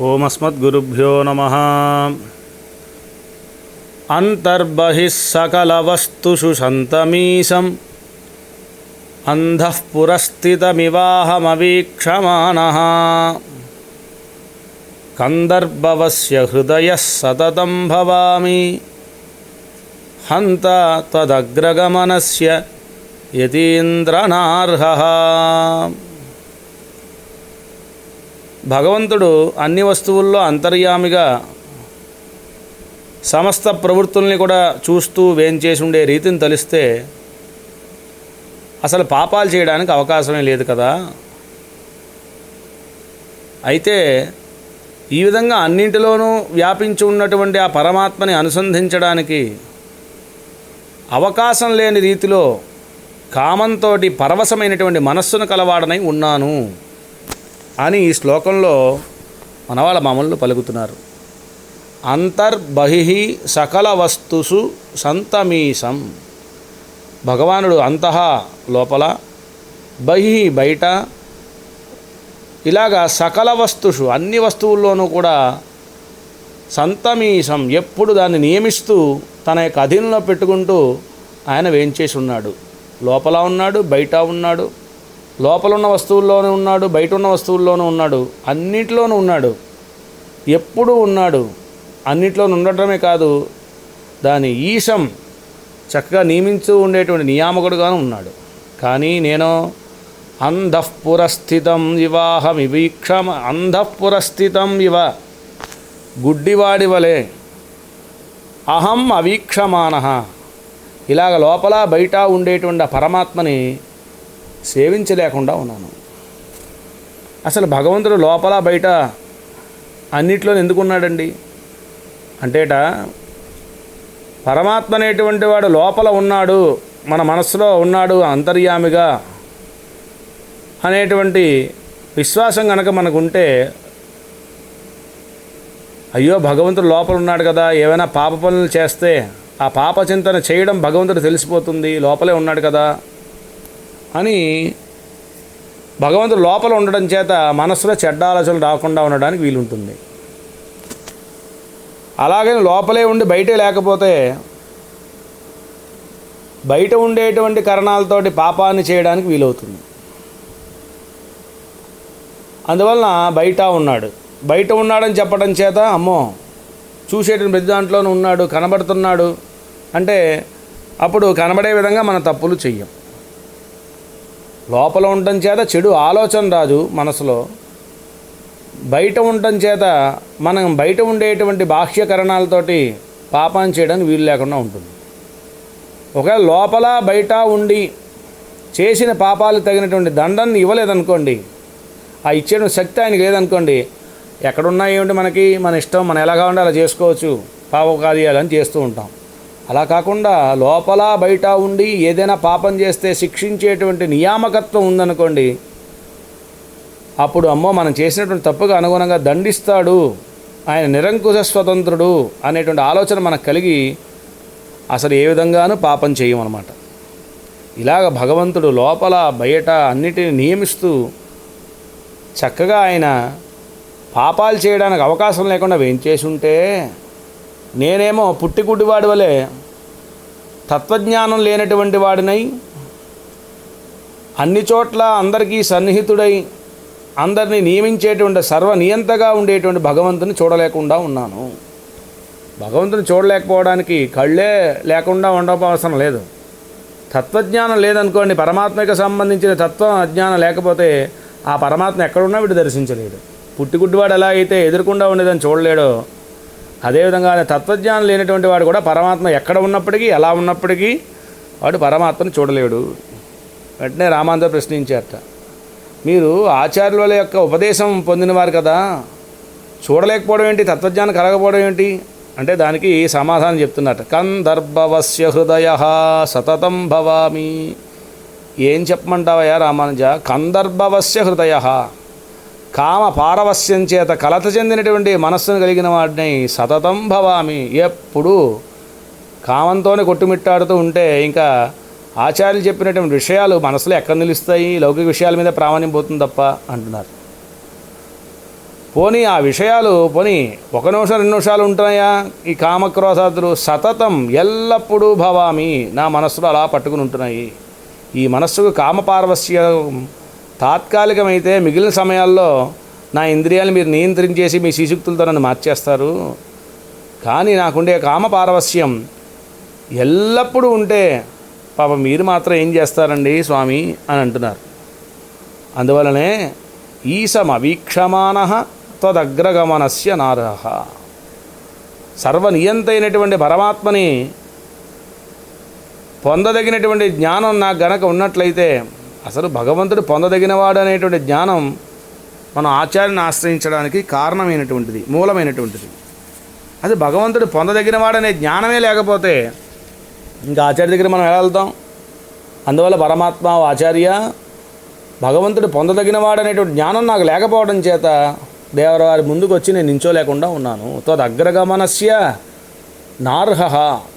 ఓమస్మద్గురుభ్యో నమ. అంతర్బహిస్సకలవస్తుషు సంతమీశం. అంధఃపురస్థితమివాహమవీక్షమాణ కందర్భవస్య హృదయ సతతం భవామి. హంత తదగ్రగమనస్య యతీంద్రనార్హ. భగవంతుడు అన్ని వస్తువుల్లో అంతర్యామిగా సమస్త ప్రవృత్తుల్ని కూడా చూస్తూ వేంచేసి ఉండే రీతిని తలిస్తే అసలు పాపాలు చేయడానికి అవకాశమే లేదు కదా. అయితే ఈ విధంగా అన్నింటిలోనూ వ్యాపించి ఉన్నటువంటి ఆ పరమాత్మని అనుసంధించడానికి అవకాశం లేని రీతిలో కామంతో పరవశమైనటువంటి మనస్సును కలవాడనై ఉన్నాను. అని ఈ శ్లోకంలో మనవాళ్ళ మామూలు పలుకుతున్నారు. అంతర్బహి సకల వస్తుసు సంతమీసం భగవానుడు అంతః లోపల బహి బయట. ఇలాగా సకల వస్తుషు అన్ని వస్తువుల్లోనూ కూడా సంతమీసం ఎప్పుడు దాన్ని నియమిస్తూ తన యొక్క అధీనంలో పెట్టుకుంటూ ఆయన వేంచేసి ఉన్నాడు. లోపల ఉన్నాడు బయట ఉన్నాడు. లోపల ఉన్న వస్తువుల్లోనూ ఉన్నాడు బయట ఉన్న వస్తువుల్లోనూ ఉన్నాడు అన్నిటిలోనూ ఉన్నాడు. ఎప్పుడూ ఉన్నాడు అన్నిట్లోనూ ఉండటమే కాదు దాని ఈశం చక్కగా నియమించు ఉండేటువంటి నియామకుడుగాను ఉన్నాడు. కానీ నేను అంధఃపురస్థితం ఇవాహమివీక్షమ అంధఃపురస్థితం ఇవ గుడ్డివాడి వలె అహం అవీక్షమాన. ఇలాగ లోపల బయట ఉండేటువంటి పరమాత్మని సేవించలేకుండా ఉన్నాను. అసలు భగవంతుడు లోపల బయట అన్నిట్లో ఎందుకున్నాడండి? అంటేట పరమాత్మ అనేటువంటి వాడు లోపల ఉన్నాడు మన మనస్సులో ఉన్నాడు అంతర్యామిగా అనేటువంటి విశ్వాసం కనుక మనకు ఉంటే అయ్యో భగవంతుడు లోపల ఉన్నాడు కదా ఏమైనా పాప పనులు చేస్తే ఆ పాప చింతన చేయడం భగవంతుడు తెలిసిపోతుంది లోపలే ఉన్నాడు కదా. అని భగవంతుడు లోపల ఉండడం చేత మనసులో చెడ్డ ఆలోచనలు రాకుండా ఉండడానికి వీలుంటుంది. అలాగే లోపలే ఉండి బయటే లేకపోతే బయట ఉండేటువంటి కరణాలతోటి పాపాన్ని చేయడానికి వీలవుతుంది. అందువలన బయట ఉన్నాడు. బయట ఉన్నాడని చెప్పడం చేత అమ్మో చూసేటువంటి ప్రతి దాంట్లోనూ ఉన్నాడు కనబడుతున్నాడు అంటే అప్పుడు కనబడే విధంగా మన తప్పులు చెయ్యం. లోపల ఉండటం చేత చెడు ఆలోచన రాదు మనసులో. బయట ఉండటం చేత మనం బయట ఉండేటువంటి బాహ్యకరణాలతోటి పాపం చేయడానికి వీలు లేకుండా ఉంటుంది. ఒకవేళ లోపల బయట ఉండి చేసిన పాపాలు తగినటువంటి దండాన్ని ఇవ్వలేదనుకోండి ఆ ఇచ్చే శక్తి ఆయనకి లేదనుకోండి ఎక్కడున్నా ఏమిటి మనకి మన ఇష్టం మనం ఎలాగా ఉండాలో అలా చేసుకోవచ్చు పాపకార్యాలని చేస్తూ ఉంటాం. అలా కాకుండా లోపల బయట ఉండి ఏదైనా పాపం చేస్తే శిక్షించేటువంటి నియామకత్వం ఉందనుకోండి అప్పుడు అమ్మో మనం చేసినటువంటి తప్పుగా అనుగుణంగా దండిస్తాడు ఆయన నిరంకుశ స్వతంత్రుడు అనేటువంటి ఆలోచన మనకు కలిగి అసలు ఏ విధంగానూ పాపం చేయమన్నమాట ఇలాగ భగవంతుడు లోపల బయట అన్నిటిని నియమిస్తూ చక్కగా ఆయన పాపాలు చేయడానికి అవకాశం లేకుండా వేయించేసి ఉంటే నేనేమో పుట్టిగుడ్డివాడి వలె తత్వజ్ఞానం లేనటువంటి వాడినై అన్ని చోట్ల అందరికీ సన్నిహితుడై అందరినీ నియమించేటువంటి సర్వనియంతగా ఉండేటువంటి భగవంతుని చూడలేకుండా ఉన్నాను. భగవంతుని చూడలేకపోవడానికి కళ్ళే లేకుండా ఉండవసరం లేదు. తత్వజ్ఞానం లేదనుకోండి పరమాత్మకి సంబంధించిన తత్వ అజ్ఞానం లేకపోతే ఆ పరమాత్మ ఎక్కడున్నా వీడు దర్శించలేడు. పుట్టిగుడ్డివాడు ఎలా అయితే ఎదురుకుండా ఉండేదని చూడలేడో అదేవిధంగా తత్వజ్ఞానం లేనటువంటి వాడు కూడా పరమాత్మ ఎక్కడ ఉన్నప్పటికీ ఎలా ఉన్నప్పటికీ వాడు పరమాత్మను చూడలేడు. వెంటనే రామాంధ్ర ప్రశ్నించారట మీరు ఆచార్యుల యొక్క ఉపదేశం పొందినవారు కదా చూడలేకపోవడం ఏంటి తత్వజ్ఞానం కలగకపోవడం ఏంటి? అంటే దానికి సమాధానం చెప్తున్నట్ట కందర్భవస్య హృదయ సతతం భవామి. ఏం చెప్పమంటావయ్యా రామానుజ? కందర్భవస్య హృదయ. కామ పారవస్యం చేత కలత చెందినటువంటి మనస్సును కలిగిన వాడిని సతతం భవామి. ఎప్పుడు కామంతోనే కొట్టుమిట్టాడుతూ ఉంటే ఇంకా ఆచార్యులు చెప్పినటువంటి విషయాలు మనసులో ఎక్కడ నిలుస్తాయి? లౌకిక విషయాల మీద ప్రామాణ్యం పోతుంది తప్ప అంటున్నారు. పోనీ ఆ విషయాలు పోనీ ఒక నిమిషం రెండు నిమిషాలు ఉంటున్నాయా? ఈ కామక్రోధాదులు సతతం ఎల్లప్పుడూ భవామి. నా మనస్సులో అలా పట్టుకుని ఉంటున్నాయి. ఈ మనస్సుకు కామపార్వస్యం తాత్కాలికమైతే మిగిలిన సమయాల్లో నా ఇంద్రియాలు మీరు నియంత్రించేసి మీ శిశుక్తులతో నన్ను మార్చేస్తారు. కానీ నాకుండే కామ పారవస్యం ఎల్లప్పుడూ ఉంటే పాప మీరు మాత్రం ఏం చేస్తారండి స్వామి అని అంటున్నారు. అందువలనే ఈశమవీక్షమాన తదగ్రగమనస్య నారహ. సర్వనియంతైనటువంటి పరమాత్మని పొందదగినటువంటి జ్ఞానం నాకు గనక ఉన్నట్లయితే అసలు భగవంతుడు పొందదగినవాడు అనేటువంటి జ్ఞానం మనం ఆచార్యని ఆశ్రయించడానికి కారణమైనటువంటిది మూలమైనటువంటిది. అది భగవంతుడు పొందదగినవాడనే జ్ఞానమే లేకపోతే ఇంకా ఆచార్య దగ్గర మనం ఎలా వెళ్తాం? అందువల్ల పరమాత్మ ఆచార్య భగవంతుడు పొందదగినవాడు అనేటువంటి జ్ఞానం నాకు లేకపోవడం చేత దేవరవారి ముందుకు వచ్చి నేను నించోలేకుండా ఉన్నాను. తదగ్రగమనస్య నార్హ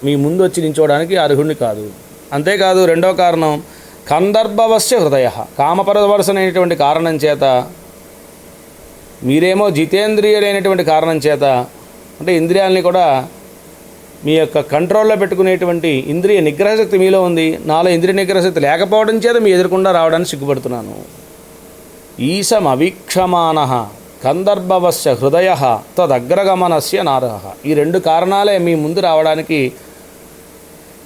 మీ ముందు వచ్చి నించోవడానికి అర్హుడిని కాదు. అంతేకాదు రెండో కారణం కందర్భవస్య హృదయ. కామపరవరసనైనటువంటి కారణం చేత మీరేమో జితేంద్రియులైనటువంటి కారణం చేత అంటే ఇంద్రియాలని కూడా మీ యొక్క కంట్రోల్లో పెట్టుకునేటువంటి ఇంద్రియ నిగ్రహశక్తి మీలో ఉంది. నాలో ఇంద్రియ నిగ్రహశక్తి లేకపోవడం చేత మీ ఎదురకుండా రావడానికి సిగ్గుపడుతున్నాను. ఈశం అవీక్షమాన. కందర్భవస్య హృదయ. తదగ్రగమనస్య నారహ. ఈ రెండు కారణాలే మీ ముందు రావడానికి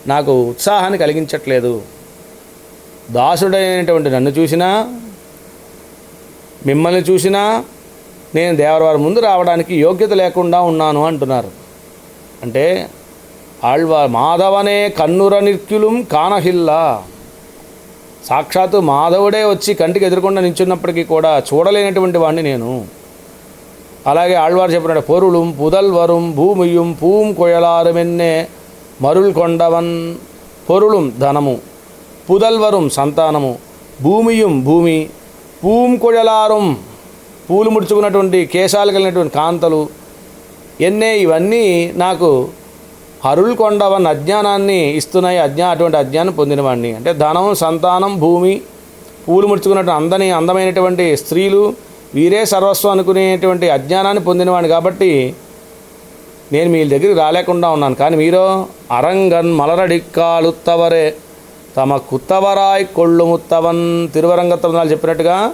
నాకు ఉత్సాహాన్ని కలిగించట్లేదు. దాసుడైనటువంటి నన్ను చూసినా మిమ్మల్ని చూసినా నేను దేవరవారి ముందు రావడానికి యోగ్యత లేకుండా ఉన్నాను అంటున్నారు. అంటే ఆళ్వా మాధవనే కన్నుర నిర్క్యులం కానహిల్లా. సాక్షాత్తు మాధవుడే వచ్చి కంటికి ఎదురకుండా నించున్నప్పటికీ కూడా చూడలేనటువంటి వాడిని నేను. అలాగే ఆళ్వారు చెప్పినట్టు పొరుളുం పుదల్వరుం భూమియుం పూం కొయలారుమెన్నే మరుల్ కొండవన్ పొరుളുం ధనము. పుదల్వరుం సంతానము. భూమియుం భూమి పూం పూలు ముడుచుకున్నటువంటి కేశాలు కలిగినటువంటి కాంతలు. ఎన్నే ఇవన్నీ నాకు అరుల్ కొండవన్న అజ్ఞానాన్ని ఇస్తున్నాయి. అజ్ఞా అటువంటి అజ్ఞానం పొందినవాడిని అంటే ధనం సంతానం భూమి పూలు ముడుచుకున్నటువంటి అందని అందమైనటువంటి స్త్రీలు వీరే సర్వస్వం అనుకునేటువంటి అజ్ఞానాన్ని పొందినవాడిని కాబట్టి నేను మీ దగ్గరికి రాలేకుండా ఉన్నాను. కానీ మీరు అరంగన్ మలరడిక్కాలుత్తవరే. తమ కుత్తవరాయ్ కొళ్ళు ముత్తవన్ తిరువరంగత్వనాలు చెప్పినట్టుగా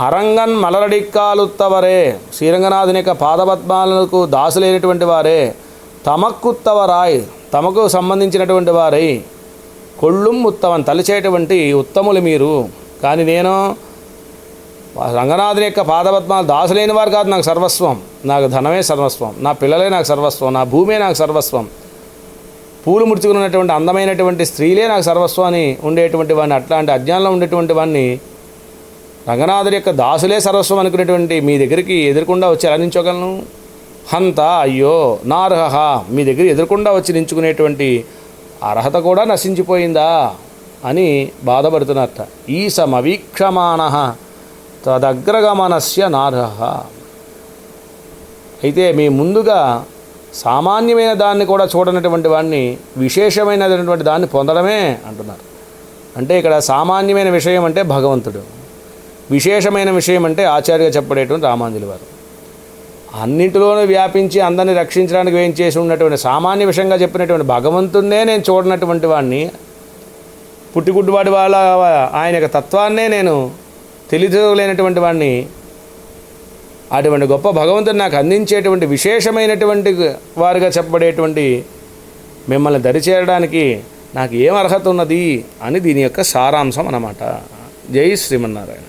అరంగన్ మలరడిక్కాలుత్తవరే శ్రీరంగనాథుని యొక్క పాదపద్మాలకు దాసులైనటువంటి వారే తమక్కుత్తవరాయ్ తమకు సంబంధించినటువంటి వారై కొళ్ళుం ఉత్తమం తలిచేటువంటి ఉత్తములు మీరు. కానీ నేను రంగనాథుని యొక్క పాదపద్మాలు దాసులైన వారు కాదు నాకు సర్వస్వం. నాకు ధనమే సర్వస్వం. నా పిల్లలే నాకు సర్వస్వం. నా భూమే నాకు సర్వస్వం. పూలు ముడుచుకున్నటువంటి అందమైనటువంటి స్త్రీలే నాకు సర్వస్వం అని ఉండేటువంటి వాడిని అట్లాంటి అజ్ఞానంలో ఉండేటువంటి వాడిని రంగనాథుడి యొక్క దాసులే సర్వస్వం అనుకునేటువంటి మీ దగ్గరికి ఎదురకుండా వచ్చి ఎలా నించోగలను? హంత అయ్యో నార్హ మీ దగ్గర ఎదురకుండా వచ్చి నించుకునేటువంటి అర్హత కూడా నశించిపోయిందా అని బాధపడుతున్నట్ట ఈ సమవీక్షమాణ తదగ్రగమనస్య నార్హ అయితే మీ ముందుగా సామాన్యమైన దాన్ని కూడా చూడనటువంటి వాడిని విశేషమైనటువంటి దాన్ని పొందడమే అంటున్నారు. అంటే ఇక్కడ సామాన్యమైన విషయం అంటే భగవంతుడు. విశేషమైన విషయం అంటే ఆచార్యగా చెప్పడేటువంటి రామాంజుల వారు. అన్నింటిలోనూ వ్యాపించి అందరిని రక్షించడానికి ఏం చేసి ఉన్నటువంటి సామాన్య విషయంగా చెప్పినటువంటి భగవంతున్నే నేను చూడనటువంటి వాడిని పుట్టిగుడ్డువాడి వాళ్ళ ఆయన యొక్క తత్వాన్నే నేను తెలియలేనటువంటి వాడిని అటువంటి గొప్ప భగవంతుడు నాకు అందించేటువంటి విశేషమైనటువంటి వారుగా చెప్పబడేటువంటి మిమ్మల్ని దరిచేరడానికి నాకు ఏం అర్హత ఉన్నది అని దీని యొక్క సారాంశం అన్నమాట. జై శ్రీమన్నారాయణ.